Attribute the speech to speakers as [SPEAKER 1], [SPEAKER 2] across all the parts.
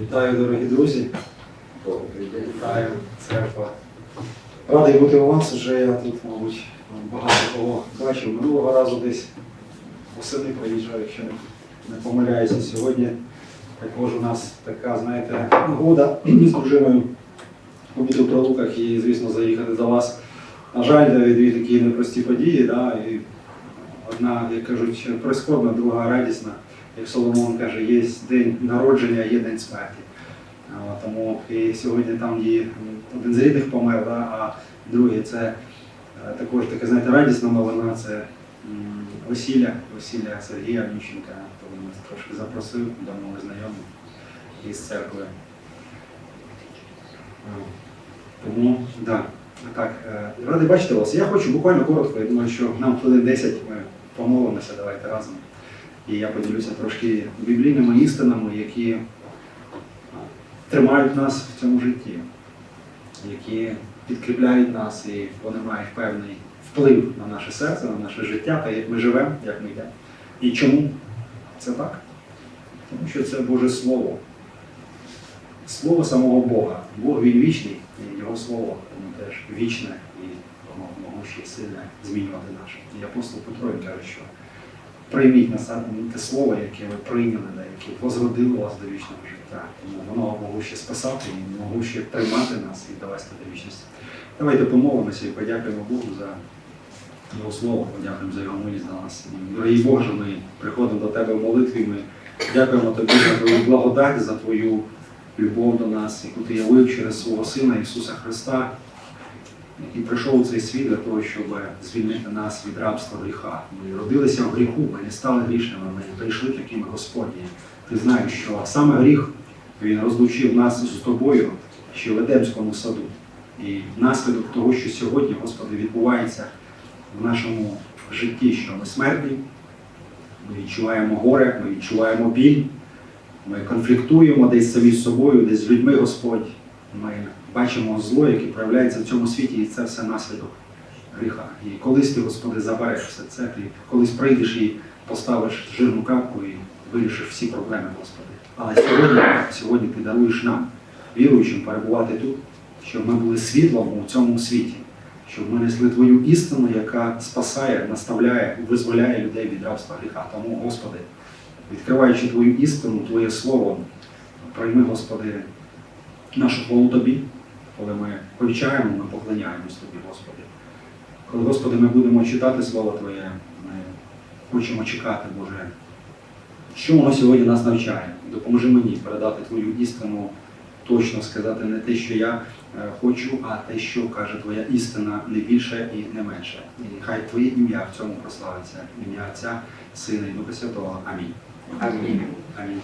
[SPEAKER 1] Вітаю, дорогі друзі. Вітаю, церква. Радий бути у вас вже. Я тут, мабуть, багато кого бачив. Минулого разу десь восени приїжджав, якщо не, не помиляюся. Сьогодні також у нас така, знаєте, нагода з дружиною побути в пролуках і, звісно, заїхати до вас. На жаль, дві такі непрості події. Да, і одна, як кажуть, прискорбна, друга радісна. Як Соломон каже, є день народження, є день смерті. Тому і сьогодні там є один з рідних помер, да, а другий це е, також така, знаєте, радісна новина, це весілля, весілля Сергія Міщенка, тому нас трошки запросив, давно ми знайомі із церкви. Тому, да, так, е, радий бачити вас. Я хочу буквально коротко, я думаю, що нам хвилин 10 ми помолимося, давайте разом. І я поділюся трошки біблійними істинами, які тримають нас в цьому житті, які підкріпляють нас і вони мають певний вплив на наше серце, на наше життя, та як ми живемо, як ми йдемо. І чому це так? Тому що це Боже Слово. Слово самого Бога. Бог він вічний, і Його слово воно теж вічне і воно могуще і сильне змінювати наше. І апостол Петро каже, що прийміть на себе те слово, яке ви прийняли, да, яке возродило вас до вічного життя. Тому воно могуще спасати і могуще приймати нас і довести до вічності. Давайте помолимося і подякуємо Богу за його слово, подякуємо за його милість за нас. Дорогий Боже, ми приходимо до Тебе в молитві. Ми дякуємо Тобі за Твою благодать, за Твою любов до нас, яку ти явив через свого Сина Ісуса Христа, який прийшов у цей світ для того, щоб звільнити нас від рабства гріха. Ми родилися в гріху, ми не стали грішними, ми прийшли такими Господні. Ти знаєш, що саме гріх він розлучив нас з тобою ще в Едемському саду. І внаслідок того, що сьогодні, Господи, відбувається в нашому житті, що ми смертні, ми відчуваємо горе, ми відчуваємо біль, ми конфліктуємо десь самі з собою, десь з людьми, Господь. Ми бачимо зло, яке проявляється в цьому світі, і це все наслідок гріха. І колись ти, Господи, забереш все це, ти колись прийдеш і поставиш жирну капку і вирішиш всі проблеми, Господи. Але сьогодні, сьогодні ти даруєш нам, віруючим, перебувати тут, щоб ми були світлом у цьому світі, щоб ми несли Твою істину, яка спасає, наставляє, визволяє людей від рабства гріха. Тому, Господи, відкриваючи Твою істину, Твоє Слово, прийми, Господи, нашу хвалу Тобі, коли ми повчаємо, ми поклоняємось Тобі, Господи. Коли, Господи, ми будемо читати Слово Твоє, ми хочемо чекати, Боже, що воно сьогодні нас навчає. Допоможи мені передати Твою істину, точно сказати не те, що я е, хочу, а те, що каже Твоя істина, не більше і не менше. І хай Твоє ім'я в цьому прославиться, ім'я Отця, Сина і Духа Святого. Амінь.
[SPEAKER 2] Амінь.
[SPEAKER 1] Амінь.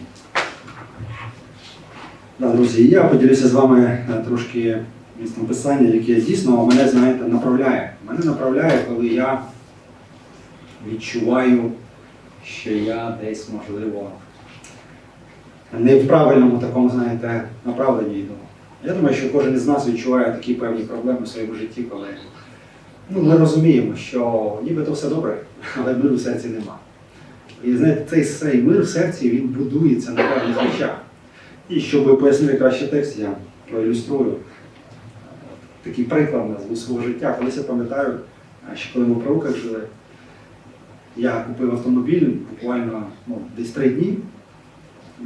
[SPEAKER 1] Да, друзі, я поділюся з вами е, трошки місцем писання, яке дійсно мене, знаєте, направляє. Мене направляє, коли я відчуваю, що я десь, можливо, не в правильному такому, знаєте, направленні йду. Я думаю, що кожен із нас відчуває такі певні проблеми в своєму житті, коли ну, ми розуміємо, що нібито все добре, але миру в серці нема. І знаєте, цей, цей мир в серці він будується на певних речах. І щоб пояснити краще текст, я проілюструю такий приклад назву свого життя. Колись я пам'ятаю, що коли ми в пророках жили, я купив автомобіль буквально ну, десь три дні.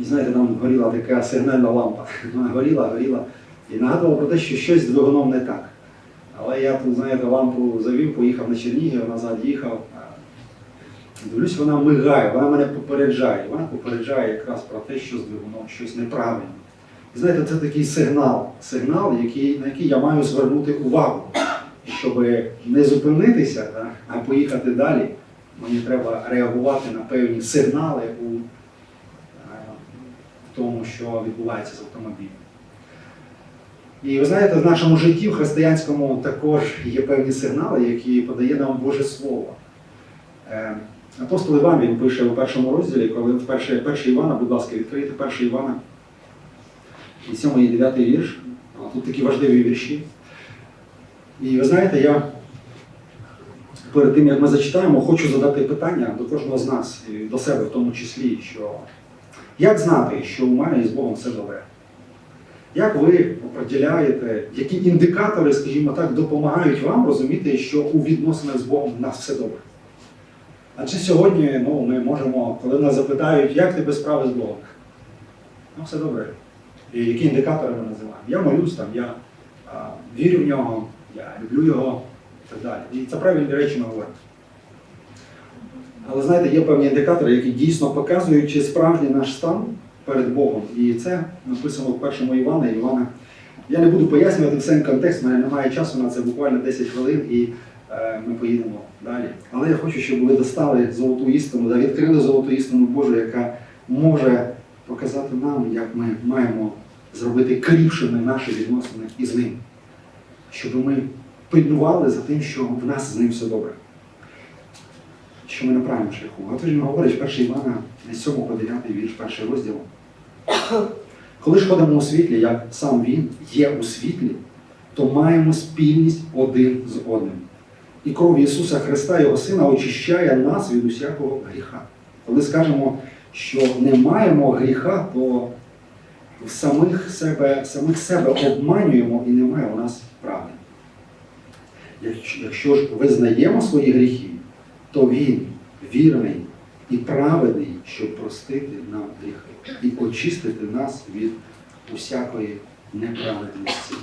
[SPEAKER 1] І знаєте, там горіла така сигнальна лампа. Вона горіла, горіла. І нагадувала про те, що щось з двигуном не так. Але я тут, знаєте, лампу завів, поїхав на Чернігів, назад їхав. Дивлюсь, вона мигає, вона мене попереджає. Вона попереджає якраз про те, що з двигуном щось неправильно. І знаєте, це такий сигнал, сигнал, який, на який я маю звернути увагу, щоб не зупинитися, да, а поїхати далі. Мені треба реагувати на певні сигнали у е, в тому, що відбувається з автомобілем. І ви знаєте, в нашому житті, в християнському, також є певні сигнали, які подає нам Боже Слово. Апостол Іван він пише у першому розділі, коли в перше, перше Івана, будь ласка, відкрийте перше Івана, і 7 і 9 вірш. Тут такі важливі вірші. І ви знаєте, я перед тим, як ми зачитаємо, хочу задати питання до кожного з нас, і до себе в тому числі, що як знати, що у мене і з Богом все добре? Як ви определяєте, які індикатори, скажімо так, допомагають вам розуміти, що у відносинах з Богом в нас все добре? Адже сьогодні ну, ми можемо, коли нас запитають, як тебе справи з Богом? Ну, все добре. І які індикатори ми називаємо? Я молюсь там, я а, вірю в нього, я люблю його і так далі. І це правильні речі ми говоримо. Але знаєте, є певні індикатори, які дійсно показують, чи справжній наш стан перед Богом. І це написано в першому Івана. Івана. Я не буду пояснювати все контекст, в мене немає часу на це буквально 10 хвилин, і ми поїдемо далі. Але я хочу, щоб ви достали золоту істину, відкрили золоту істину Божу, яка може показати нам, як ми маємо зробити кріпшими наші відносини із ним. Щоб ми пильнували за тим, що в нас з ним все добре що ми на правильному шляху. А він говорить 1 Івана з 7 по 9 вірш, перший розділ. Коли ж ходимо у світлі, як сам він є у світлі, то маємо спільність один з одним. І кров Ісуса Христа, Його Сина, очищає нас від усякого гріха. Коли скажемо, що не маємо гріха, то в самих себе, самих себе обманюємо і немає у нас правди. Якщо- ж визнаємо свої гріхи, то він вірний і праведний, щоб простити нам гріхи і очистити нас від усякої неправедності.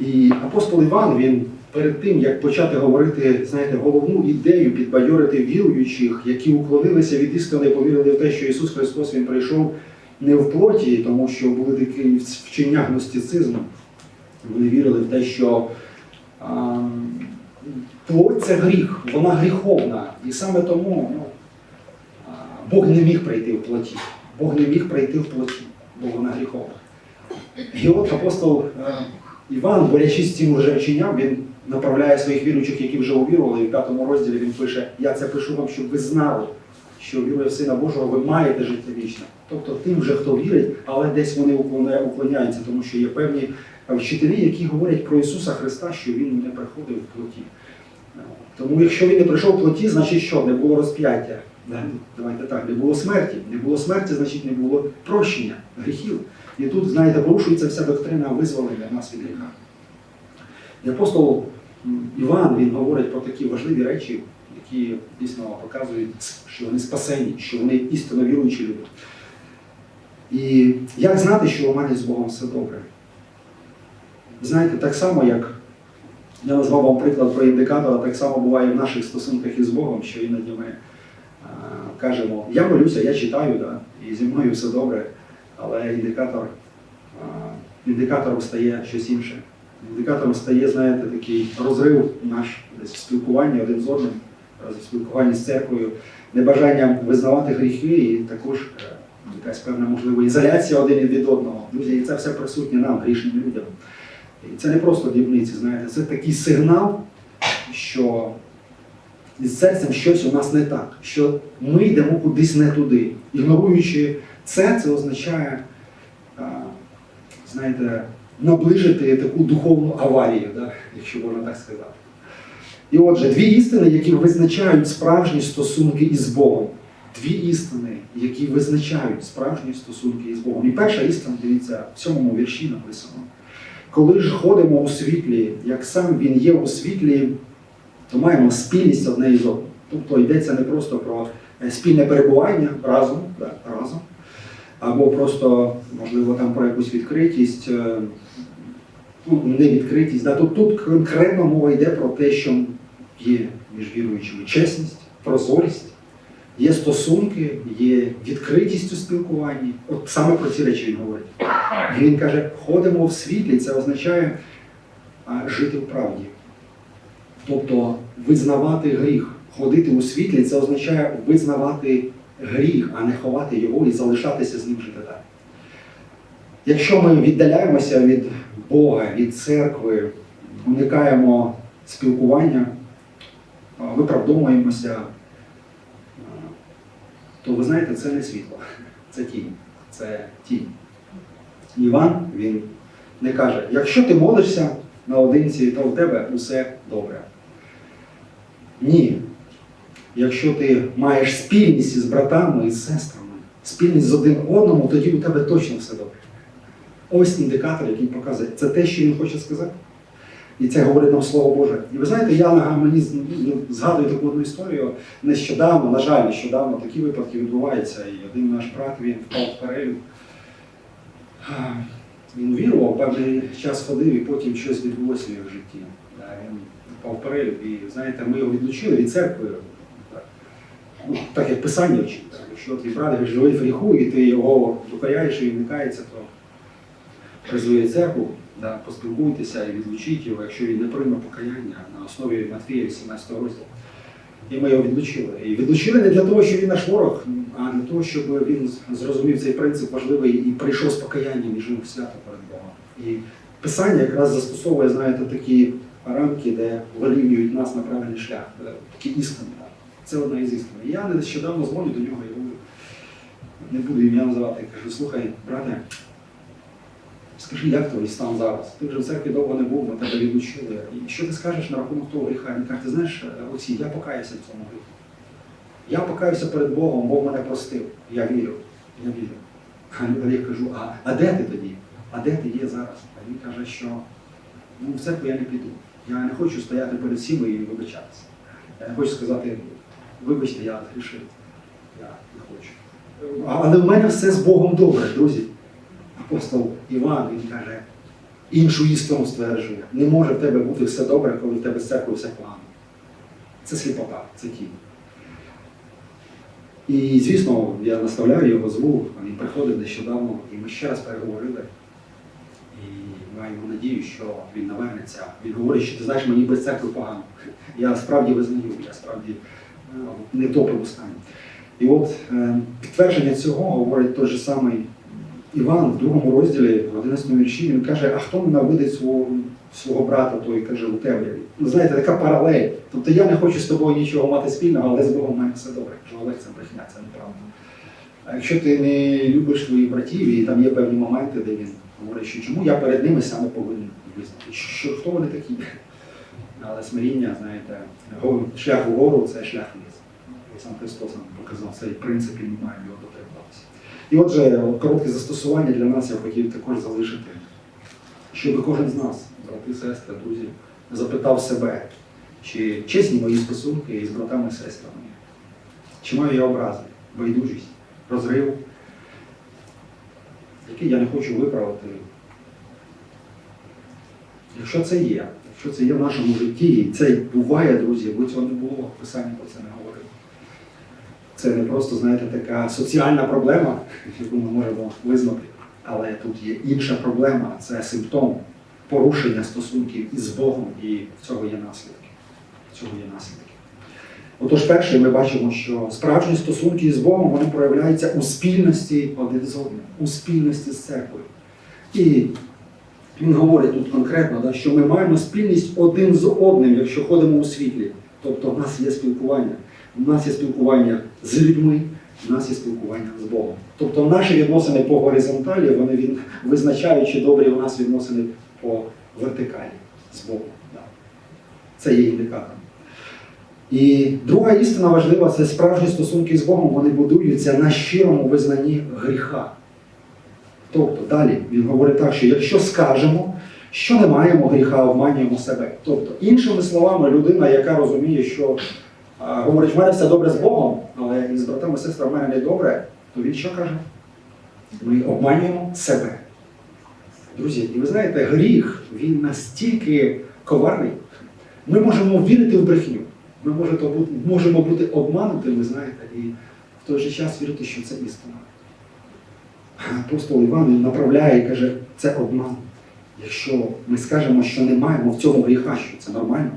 [SPEAKER 1] І апостол Іван, він перед тим, як почати говорити, знаєте, головну ідею підбадьорити віруючих, які уклонилися від істини, повірили в те, що Ісус Христос Він прийшов не в плоті, тому що були такі вчення гностицизму. Вони вірили в те, що а, плоть це гріх, вона гріховна. І саме тому ну, Бог не міг прийти в плоті. Бог не міг прийти в плоті, бо вона гріховна. І от апостол Іван, борячись з цим вченням, він направляє своїх віруючих, які вже увірували, і в п'ятому розділі він пише: Я це пишу вам, щоб ви знали, що вірує в Сина Божого, ви маєте життя вічне. Тобто тим вже, хто вірить, але десь вони уклоняються, тому що є певні е, вчителі, які говорять про Ісуса Христа, що Він не приходив в плоті. Тому якщо він не прийшов в плоті, значить що? Не було розп'яття. Давайте так, не було смерті. Не було смерті, значить не було прощення гріхів. І тут, знаєте, порушується вся доктрина визволення нас від гріха. І апостол Іван він говорить про такі важливі речі, які дійсно показують, що вони спасені, що вони істинно віруючі люди. І як знати, що у мене з Богом все добре? Знаєте, так само, як я назвав вам приклад про індикатора, так само буває в наших стосунках із Богом, що іноді ми а, кажемо, я молюся, я читаю, да, і зі мною все добре, але індикатор, індикатором стає щось інше. Індикатором стає, знаєте, такий розрив наш десь в спілкуванні один з одним, в спілкуванні з церквою, небажання визнавати гріхи і також е, якась певна можливо ізоляція один від одного. Друзі, і це все присутнє нам, грішним людям. І це не просто дрібниці, знаєте, це такий сигнал, що із серцем щось у нас не так, що ми йдемо кудись не туди. Ігноруючи це, це означає, знаєте, наближити таку духовну аварію, да, якщо можна так сказати. І отже, дві істини, які визначають справжні стосунки із Богом. Дві істини, які визначають справжні стосунки із Богом. І перша істина, дивіться, в сьомому вірші написано. Коли ж ходимо у світлі, як сам він є у світлі, то маємо спільність одне із одним. Тобто йдеться не просто про спільне перебування разом, да, разом, або просто, можливо, там про якусь відкритість, е, ну, не відкритість. Да. Тут, тут конкретно мова йде про те, що є між віруючими чесність, прозорість, є стосунки, є відкритість у спілкуванні. От саме про ці речі він говорить. Він каже, ходимо в світлі, це означає жити в правді. Тобто визнавати гріх. Ходити у світлі це означає визнавати гріх, а не ховати його і залишатися з ним жити далі. Якщо ми віддаляємося від Бога, від церкви, уникаємо спілкування, виправдовуємося, то ви знаєте, це не світло, це тінь. Це тінь. Іван він не каже, якщо ти молишся наодинці, то в тебе усе добре. Ні. Якщо ти маєш спільність із братами і з сестрами, спільність з один одному, тоді у тебе точно все добре. Ось індикатор, який показує, це те, що він хоче сказати. І це говорить нам Слово Боже. І ви знаєте, я мені ну, згадую таку одну історію. Нещодавно, на жаль, нещодавно такі випадки відбуваються. І один наш брат він впав в перелюб. А, Він вірував, певний час ходив, і потім щось відбулося в його житті. Він впав в перелюб. І знаєте, ми його відлучили від церкви. Ну, так як писання вчить. Якщо твій брат живий в гріху, і ти його докоряєш і він кається, то призвує церкву, да, поспілкуйтеся і відлучіть його, якщо він не прийме покаяння на основі Матфія 18 розділу. І ми його відлучили. І відлучили не для того, що він наш ворог, а для того, щоб він зрозумів цей принцип важливий і прийшов з покаянням і жив свято перед Богом. І Писання якраз застосовує, знаєте, такі рамки, де вирівнюють нас на правильний шлях, такі істини. Це одна із істин. Я нещодавно дзвоню до нього говорю, не буду ім'я називати, я кажу, слухай, брате, Скажи, як твій стан зараз? Ти вже в церкві довго не був, ми тебе відлучили. І що ти скажеш на рахунок того гріха? Він каже, ти знаєш, Олексій, я покаюся в цьому гріху. Я покаюся перед Богом, Бог мене простив. Я вірю. Я вірю. А я кажу, а, а де ти тоді? А де ти є зараз? А він каже, що ну, в церкву я не піду. Я не хочу стояти перед всіми і вибачатися. Я не хочу сказати, вибачте, я грішив. Я не хочу. Але в мене все з Богом добре, друзі апостол Іван, він каже, іншу істину стверджує. Не може в тебе бути все добре, коли в тебе з церквою все погано. Це сліпота, це тінь. І, звісно, я наставляю його звук, він приходив нещодавно, і ми ще раз переговорили. І маємо надію, що він навернеться. Він говорить, що ти знаєш, мені без церкви погано. Я справді визнаю, я справді не в доброму стані. І от е, підтвердження цього говорить той же самий Іван в другому розділі, в 11 вірші, він каже, а хто ненавидить свого, свого брата, той каже у темряві. Ну, знаєте, така паралель. Тобто я не хочу з тобою нічого мати спільного, але з Богом мене все добре. Кажу, Олег, це брехня, це неправда. А якщо ти не любиш своїх братів, і там є певні моменти, де він говорить, що чому я перед ними саме повинен визнати, що хто вони такі. Але смиріння, знаєте, шлях вгору це шлях вниз. І сам Христос нам показав цей принцип, і ми маємо його дотримуватися. І отже, коротке застосування для нас я хотів також залишити, щоб кожен з нас, брати, сестри, друзі, запитав себе, чи чесні мої стосунки із братами і сестрами, чи маю я образи, байдужість, розрив, який я не хочу виправити. Якщо це є, якщо це є в нашому житті, і це буває, друзі, бо цього не було, писання про це не говорило. Це не просто, знаєте, така соціальна проблема, яку ми можемо визнати, але тут є інша проблема, це симптом порушення стосунків із Богом, і в цього є наслідки. Цього є наслідки. Отож, перше, ми бачимо, що справжні стосунки з Богом вони проявляються у спільності один з одним, у спільності з церквою. І він говорить тут конкретно, да, що ми маємо спільність один з одним, якщо ходимо у світлі. Тобто в нас є спілкування. У нас є спілкування з людьми, у нас є спілкування з Богом. Тобто наші відносини по горизонталі, вони він, визначають, чи добрі у нас відносини по вертикалі з Богом. Да. Це є індикатором. І друга істина важлива це справжні стосунки з Богом, вони будуються на щирому визнанні гріха. Тобто далі він говорить так, що якщо скажемо, що не маємо гріха, обманюємо себе. Тобто, іншими словами, людина, яка розуміє, що а, говорить, в мене все добре з Богом, але із братами і сестрами в мене не добре, то він що каже? Ми обманюємо себе. Друзі, і ви знаєте, гріх він настільки коварний, ми можемо вірити в брехню. Ми можемо бути обманутими, знаєте, і в той же час вірити, що це істина. Апостол Іван він направляє і каже, це обман. Якщо ми скажемо, що не маємо в цьому гріха, що це нормально.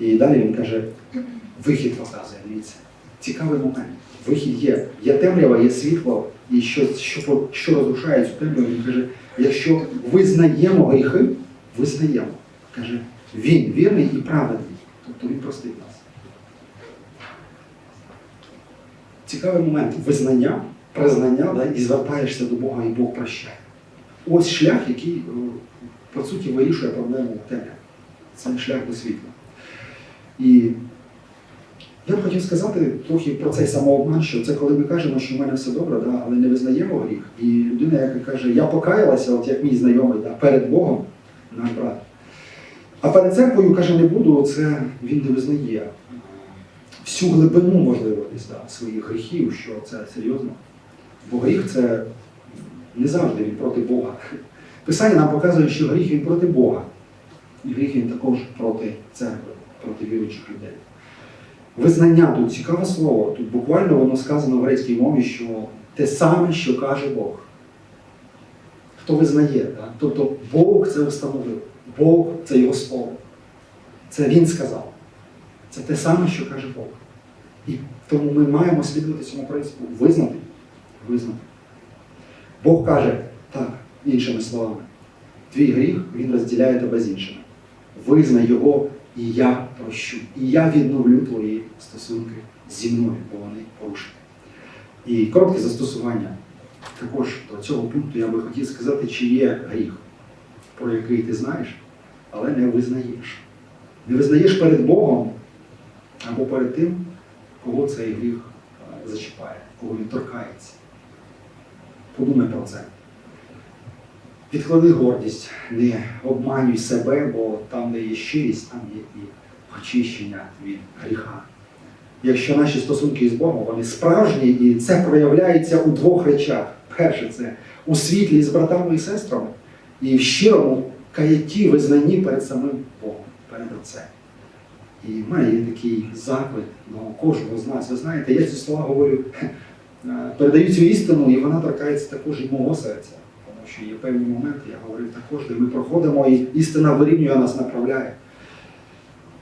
[SPEAKER 1] І далі він каже, вихід показує, дивіться. Цікавий момент. Вихід є. Є темрява, є світло, і що, що, що розрушає цю темряву, він каже, якщо визнаємо гріхи, визнаємо. Каже, він вірний і праведний. Тобто він простить нас. Цікавий момент визнання, признання да, і звертаєшся до Бога, і Бог прощає. Ось шлях, який, е, по суті, вирішує проблему темряви. Це шлях до світла. І Я б хотів сказати трохи про цей самообман, що це коли ми кажемо, що в мене все добре, да, але не визнаємо гріх. І людина, яка каже, я покаялася, от як мій знайомий, да, перед Богом, наш брат. А перед церквою каже, не буду, це він не визнає всю глибину, можливо, да, своїх гріхів, що це серйозно. Бо гріх це не завжди він проти Бога. Писання нам показує, що гріх він проти Бога. І гріх він також проти церкви, проти віруючих людей. Визнання тут цікаве слово. Тут буквально воно сказано в грецькій мові, що те саме, що каже Бог. Хто визнає? Так? Тобто Бог це встановив. Бог це його слово. Це Він сказав. Це те саме, що каже Бог. І тому ми маємо слідувати цьому принципу. Визнати. Визнати. Бог каже, так, іншими словами, твій гріх він розділяє тебе з іншими. Визнай його, і я прощу. І я відновлю твої стосунки зі мною, бо вони порушені. І коротке застосування також до цього пункту я би хотів сказати, чи є гріх, про який ти знаєш, але не визнаєш. Не визнаєш перед Богом або перед тим, кого цей гріх е, зачіпає, кого він торкається. Подумай про це. Відклади гордість, не обманюй себе, бо там, де є щирість, там є і очищення від гріха. Якщо наші стосунки з Богом, вони справжні, і це проявляється у двох речах. Перше, це у світлі з братами і сестрами, і в щирому каятті, визнанні перед самим Богом, перед Отцем. І в мене є такий заклик до кожного з нас. Ви знаєте, я ці слова говорю, е, передаю цю істину, і вона торкається також і мого серця. Тому що є певні моменти, я говорив також, де ми проходимо, і істина вирівнює нас, направляє.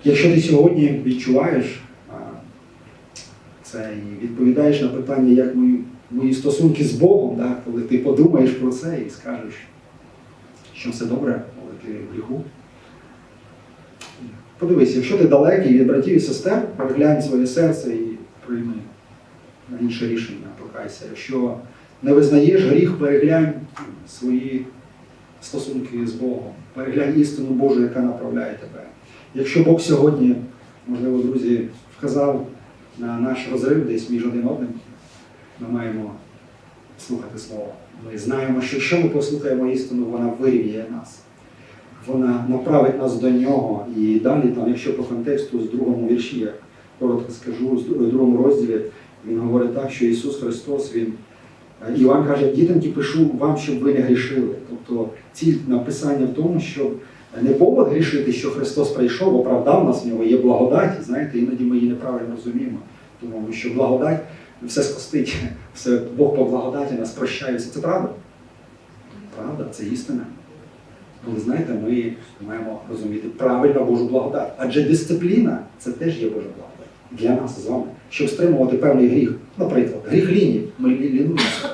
[SPEAKER 1] Якщо ти сьогодні відчуваєш це і відповідаєш на питання, як мої, мої стосунки з Богом, да, коли ти подумаєш про це і скажеш, що все добре, коли ти в гріху. Подивись, якщо ти далекий від братів і сестер, переглянь своє серце і прийми на інше рішення, покайся. Якщо не визнаєш гріх, переглянь свої стосунки з Богом, переглянь істину Божу, яка направляє тебе. Якщо Бог сьогодні, можливо, друзі, вказав на наш розрив десь між один одним, ми маємо слухати Слово. Ми знаємо, що якщо ми послухаємо істину, вона вирівняє нас. Вона направить нас до нього. І далі, там, якщо по контексту з другому вірші, я коротко скажу, з другому розділі, він говорить так, що Ісус Христос, Він Е, Іван каже, дітоньки пишу вам, щоб ви не грішили. Тобто ціль написання в тому, щоб не повод грішити, що Христос прийшов, оправдав нас, в нього є благодать. Знаєте, іноді ми її неправильно розуміємо. Тому що благодать все скостить, все Бог по благодаті нас прощає. Це правда? Правда, це істина. Але знаєте, ми маємо розуміти правильно Божу благодать. Адже дисципліна це теж є Божа благодать для нас з вами, щоб стримувати певний гріх. Наприклад, гріх лінії, ми лінуємося.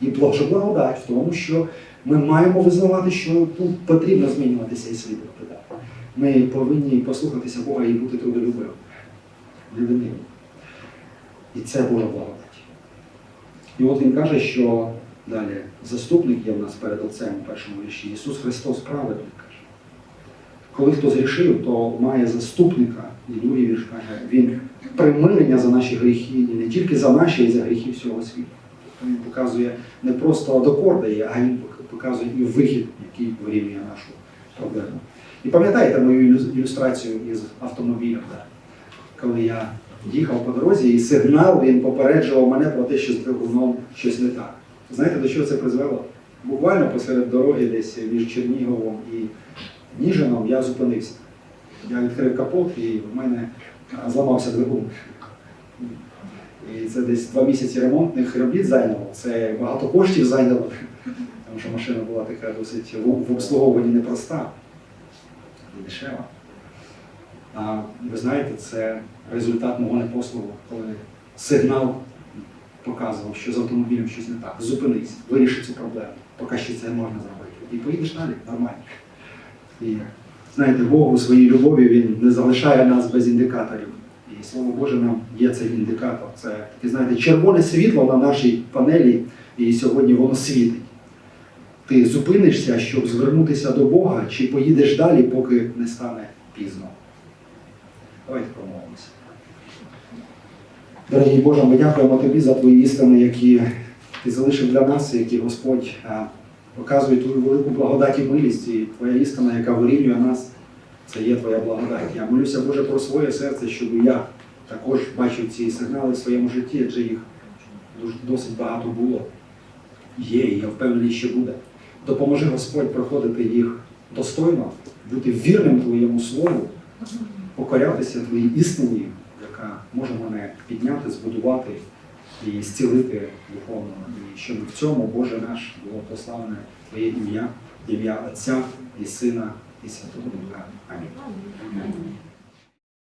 [SPEAKER 1] І благодать в тому, що ми маємо визнавати, що ну, потрібно змінюватися і слідувати. Ми повинні послухатися Бога і бути трудолюбивими, невинними. І це Божа благодать. І от він каже, що далі заступник є в нас перед Отцем у першому вірші. Ісус Христос праведник каже. Коли хто зрішив, то має заступника, і другий вірш каже, він примирення за наші гріхи, не тільки за наші, а й за гріхи всього світу. Тобто він показує не просто докор дає, а він показує і вихід, який вирівнює нашу проблему. І пам'ятаєте мою ілюстрацію із автомобілем, да? коли я їхав по дорозі, і сигнал він попереджував мене про те, що з двигуном щось не так. Знаєте, до чого це призвело? Буквально посеред дороги, десь між Черніговом і Ніжином, я зупинився. Я відкрив капот і в мене зламався двигун. І це десь два місяці ремонтних робіт зайняло. Це багато коштів зайняло, тому що машина була така досить в, обслуговуванні непроста і дешева. А ви знаєте, це результат мого непослугу, коли сигнал показував, що з автомобілем щось не так. Зупинись, виріши цю проблему, поки ще це можна зробити. І поїдеш далі нормально. І знаєте, Бог у своїй любові він не залишає нас без індикаторів. І слово Боже нам є цей індикатор. Це таке, знаєте, червоне світло на нашій панелі, і сьогодні воно світить. Ти зупинишся, щоб звернутися до Бога, чи поїдеш далі, поки не стане пізно. Давайте промовимося. Дорогий Боже, ми дякуємо Тобі за Твої істини, які Ти залишив для нас, які Господь е, показує Твою велику благодать і милість, і Твоя істина, яка вирівнює нас, це є Твоя благодать. Я молюся, Боже, про своє серце, щоб я також бачив ці сигнали в своєму житті, адже їх досить багато було. Є, і я впевнений, що буде. Допоможи Господь проходити їх достойно, бути вірним Твоєму слову, покорятися Твоїй істині, яка може мене підняти, збудувати і зцілити духовно. І щоб в цьому, Боже наш, було прославлене Твоє ім'я, ім'я Отця і Сина і Святого Духа. Амінь.